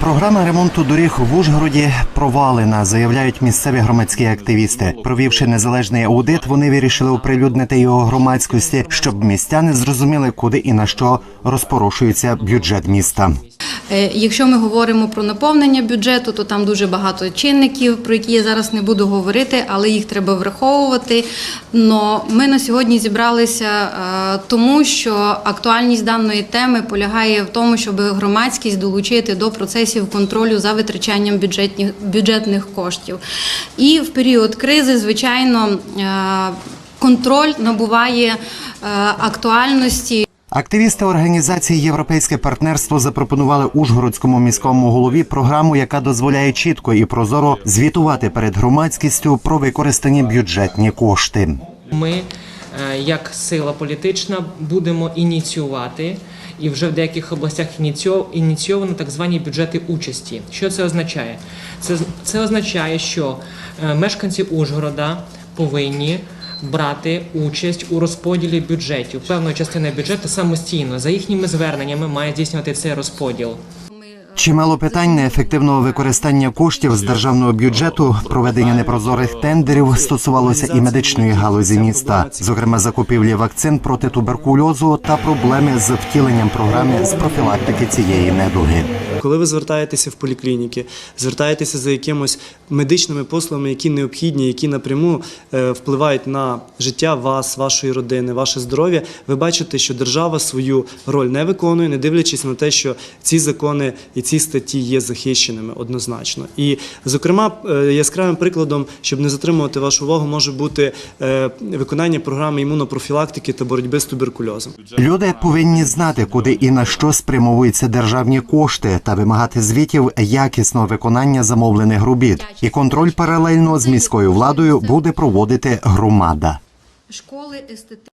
Програма ремонту доріг в Ужгороді провалена, заявляють місцеві громадські активісти. Провівши незалежний аудит, вони вирішили оприлюднити його громадськості, щоб містяни зрозуміли, куди і на що розпорушується бюджет міста. Е, Якщо ми говоримо про наповнення бюджету, то там дуже багато чинників, про які я зараз не буду говорити, але їх треба враховувати. Но ми на сьогодні зібралися е, тому, що актуальність даної теми полягає в тому, щоб громадськість долучити до процесів контролю за витрачанням бюджетних, бюджетних коштів. І в період кризи, звичайно, е, контроль набуває актуальності. Активісти організації Європейське партнерство запропонували Ужгородському міському голові програму, яка дозволяє чітко і прозоро звітувати перед громадськістю про використані бюджетні кошти. Ми, е, як сила політична, будемо ініціювати. І вже в деяких областях ініційовано так звані бюджети участі. Що це означає? Це, це означає, що е, мешканці Ужгорода повинні брати участь у розподілі бюджетів. Певної частини бюджету самостійно за їхніми зверненнями має здійснювати цей розподіл. Чимало питань неефективного використання коштів з державного бюджету, проведення непрозорих тендерів стосувалося і медичної галузі міста, зокрема закупівлі вакцин проти туберкульозу та проблеми з втіленням програми з профілактики цієї недуги. Коли ви звертаєтеся в поліклініки, звертаєтеся за якимось медичними послугами, які необхідні, які напряму е, впливають на життя вас, вашої родини, ваше здоров'я, ви бачите, що держава свою роль не виконує, не дивлячись на те, що ці закони і ці статті є захищеними однозначно. І, зокрема, е, яскравим прикладом, щоб не затримувати вашу увагу, може бути е, виконання програми імунопрофілактики та боротьби з туберкульозом. Люди повинні знати, куди і на що спрямовуються державні кошти та вимагати звітів якісного виконання замовлених робіт. І контроль паралельно з міською владою буде проводити громада. Школи естетичної